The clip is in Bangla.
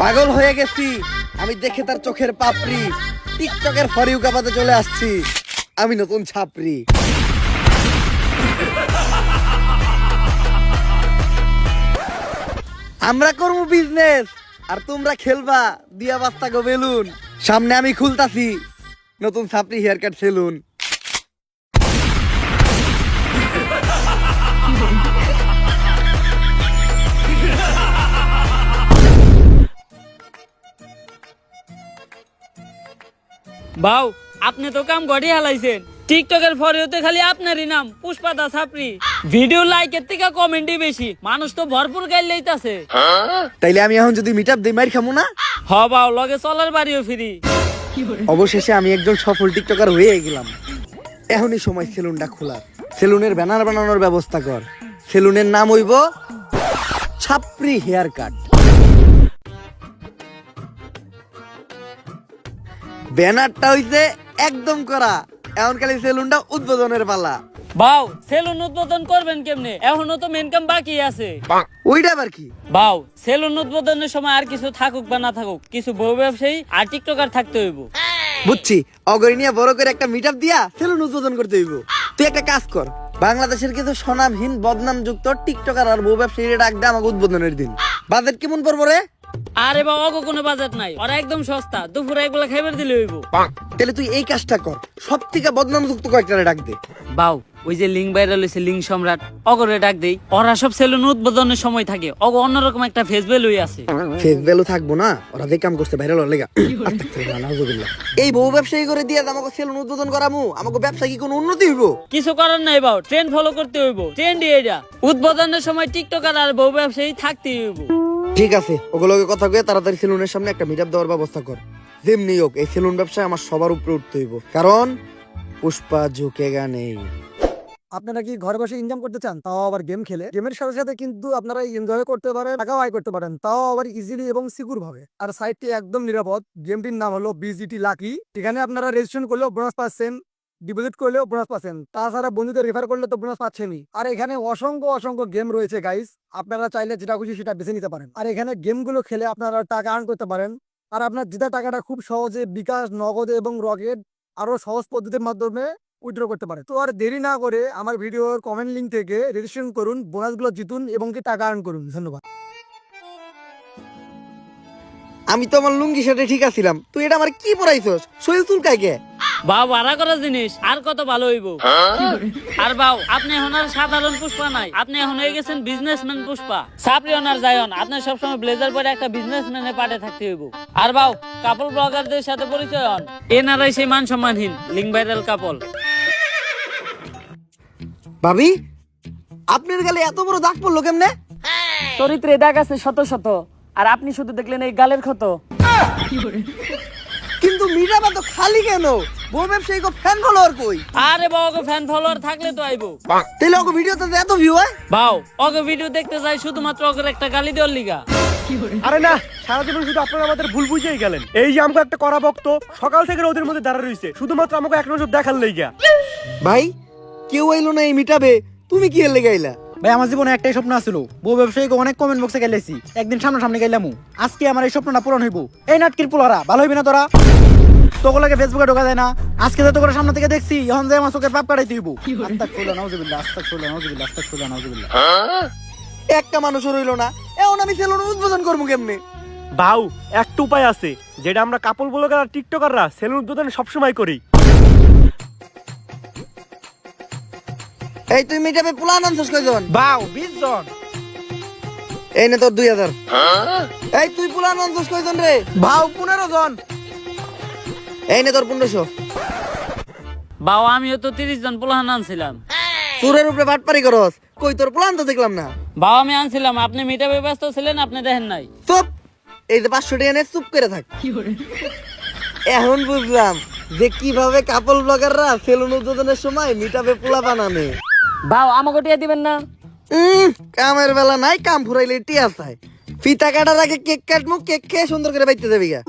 পাগল হয়ে গেছি। আমি দেখে তার চোখের পাপড়ি। টিকটকের ফরিউ কাপাতে চলে আসছি। আমি নতুন ছাপরি আমরা করব বিজনেস আর তোমরা খেলবা। দিয়া বাস্তা গো বেলুন। সামনে আমি খুলতাছি। নতুন ছাপরি হেয়ার কাট সেলুন বাউ আপনি তো কাম গড়ি হালাইছেন। টিকটকের ফরিওতে খালি আপনারই নাম পুষ্পা পুষ্পাদা ছাপরি ভিডিও লাইকের থেকে কমেন্টই বেশি মানুষ তো ভরপুর গাইল লইতাছে। তাইলে আমি এখন যদি মিট আপ দিই মাইর খামো না? হ বাউ লগে চলার বাড়িও ফিরি। অবশেষে আমি একজন সফল টিকটকার হয়ে গেলাম। এখনই সময় সেলুনটা খোলা সেলুনের ব্যানার বানানোর ব্যবস্থা কর। সেলুনের নাম হইব ছাপরি হেয়ার কাট। ব্যানারটা হইছে একদম করা। এখন খালি সেলুনটা উদ্বোধনের পালা। বাউ সেলুন উদ্বোধন করবেন কেমনে? এখনও তো মেন কাম বাকি আছে। ওইটা আবার কি? বাউ সেলুন উদ্বোধনের সময় আর কিছু থাকুক বা না থাকুক কিছু বউ ব্যবসায়ী আর টিকটকার থাকতে হইব। বুঝছি। অগরি নিয়ে বড় করে একটা মিট দিয়া সেলুন উদ্বোধন করতে হইব। তুই একটা কাজ কর বাংলাদেশের কিছু স্বনামহীন বদনাম যুক্ত টিকটকার আর বউ ব্যবসায়ীরা ডাক দে আমাকে উদ্বোধনের দিন। বাজেট কেমন পড়ব রে? আরে বা অগো কোনো বাজেট নাই। ওরা একদম সস্তা। দুপুরে একবেলা খাইবার দিলে হইব। তাহলে তুই এই কাজটা কর। সব থেকে বদনাম যুক্ত কয়েকটা ডাক দে। বাউ ওই যে লিঙ্ক ভাইরাল হয়েছে লিঙ্ক সম্রাট অগরে ডাক দেই। ওরা সব সেলুন উদ্বোধনের সময় থাকে। অগ অন্যরকম একটা ফেস ভ্যালুই আছে। ফেস ভ্যালু থাকব না। ওরা যে কাম করছে ভাইরাল হওয়ার লেগা। নাউজুবিল্লাহ। এই বউ ব্যবসায়ী করে দিয়ে আমাকে সেলুন উদ্বোধন করামু আমাকে ব্যবসা কি কোনো উন্নতি হইব? কিছু করার নাই বাউ ট্রেন্ড ফলো করতে হইব। ট্রেন্ড এটা। উদ্বোধনের সময় টিকটকার আর বউ ব্যবসায়ী থাকতে হইব। ঠিক আছে ওগুলোকে কথা কয়ে তাড়াতাড়ি সেলুনের সামনে একটা মিট দেওয়ার ব্যবস্থা কর। যেমনি হোক, এই সেলুন ব্যবসায় আমার সবার উপরে উঠতে হইব। কারণ, পুষ্পা ঝুঁকেগা নেই আপনারা কি ঘরে বসে ইনকাম করতে চান? তাও আবার গেম খেলে। গেমের সাথে সাথে কিন্তু আপনারা এনজয় করতে পারেন, টাকাও আয় করতে পারেন। তাও আবার ইজিলি এবং সিকিউর ভাবে। আর সাইটটি একদম নিরাপদ। গেমটির নাম হলো বিজিটি লাকি এখানে আপনারা রেজিস্ট্রেশন করলেও বোনাস পাচ্ছেন ডিপোজিট করলেও বোনাস পাচ্ছেন। তাছাড়া বন্ধুদের রেফার করলে তো বোনাস পাচ্ছেনই। আর এখানে অসংখ্য অসংখ্য গেম রয়েছে গাইস আপনারা চাইলে যেটা খুশি সেটা বেছে নিতে পারেন। আর এখানে গেমগুলো খেলে আপনারা টাকা আর্ন করতে পারেন। আর আপনার জেতা টাকাটা খুব সহজে বিকাশ, নগদ এবং রকেট আরও সহজ পদ্ধতির মাধ্যমে উইথড্র করতে পারে তো আর দেরি না করে আমার ভিডিওর কমেন্ট লিঙ্ক থেকে রেজিস্ট্রেশন করুন বোনাসগুলো জিতুন এবং কি টাকা আর্ন করুন। ধন্যবাদ। আমি তো আমার লুঙ্গি সাথে ঠিক আছিলাম। তুই এটা আমার কি পড়াইছস শরীর চুলকায় কে? বাউ ভাড়া করা জিনিস আর কত ভালো হইব? আর বাউ আপনি এখন আর সাধারণ পুষ্পা নাই। আপনি এখন হয়ে গেছেন বিজনেসম্যান পুষ্পা। সাপরি অনার যায়ন আপনি সবসময় ব্লেজার পরে একটা বিজনেসম্যানের পাটে থাকতে হইব। আর বাউ কাপল ব্লগারদের সাথে পরিচয় হন। এনারাই সেই মান সম্মানহীন লিঙ্ক ভাইরাল কাপল ভাবি আপনার গালে এত বড় দাগ পড়ল কেমনে? চরিত্রে দাগ আছে শত শত আর আপনি শুধু দেখলেন এই গালের ক্ষত। কিন্তু মিরাবা তো খালি কেন? বউ ব্যবসায়ী কো ফ্যান ফলোয়ার কই? আরে বাবা ফ্যান ফলোয়ার থাকলে তো আইবো। তাহলে ওকে ভিডিওতে তো এত ভিউ হয়? বাউ ওকে ভিডিও দেখতে যাই শুধুমাত্র ওকে একটা গালি দেওয়ার লিগা। আরে না সারা জীবন শুধু আপনারা আমাদের ভুল বুঝেই গেলেন। এই যে আমাকে একটা করা ভক্ত সকাল থেকে ওদের মধ্যে দাঁড়া রয়েছে শুধুমাত্র আমাকে এক নজর দেখার লেগা। ভাই কেউ আইলো না এই মিটাবে তুমি কি এর লেগে আইলা? ভাই আমার জীবনে একটাই স্বপ্ন আছিল। বউ ব্যবসায়ীকে অনেক কমেন্ট বক্সে গেলেছি। একদিন সামনে সামনে গেলামু আজকে আমার এই স্বপ্নটা পূরণ হইব। এই নাটকির পোলারা ভালো হইবে না তোরা? তোগুলোকে ফেসবুকে ঢোকা যায় না। আজকে তো তোকে সামনে থেকে দেখছি এখন যে আমার চোখের পাপ কাটাই তুইব আস্তাক ফুলা নাউজুবিল্লাহ আস্তাক ফুলা নাউজুবিল্লাহ আস্তাক ফুলা নাউজুবিল্লাহ। একটা মানুষও রইল না। এখন আমি সেলুন উদ্বোধন করব কেমনে? বাউ একটা উপায় আছে যেটা আমরা কাপল ব্লগার আর টিকটকাররা সেলুন উদ্বোধন সবসময় করি। এই তুই মিটাবে প্লান আনছিস কয়জন? বাউ বিশ জন। এই নে তোর দুই হাজার। এই তুই প্লান আনছিস কয়জন রে? বাউ পনেরো জন। এই নে তোর পনেরোশো। বাউ আমিও তো তিরিশ জন পোলাহান আনছিলাম। সুরের উপরে বাটপারি করস। কই তোর প্লান তো দেখলাম না। বাউ আমি আনছিলাম। আপনি মিটাবে ব্যস্ত ছিলেন আপনি দেখেন নাই। চুপ! এই যে পাঁচশো টাকা নিয়ে চুপ করে থাক। এখন বুঝলাম যে কীভাবে কাপল ব্লগাররা সেলুন উদ্বোধনের সময় মিটাবে পোলা বানানে। বাউ আমাকে টিয়া দিবেন না। উম, কামের বেলা নাই কাম ফুরাইলে টিয়া চাই ফিতা কাটার আগে কেক কাটমু কেক খেয়ে সুন্দর করে বাইতে দেবি গা।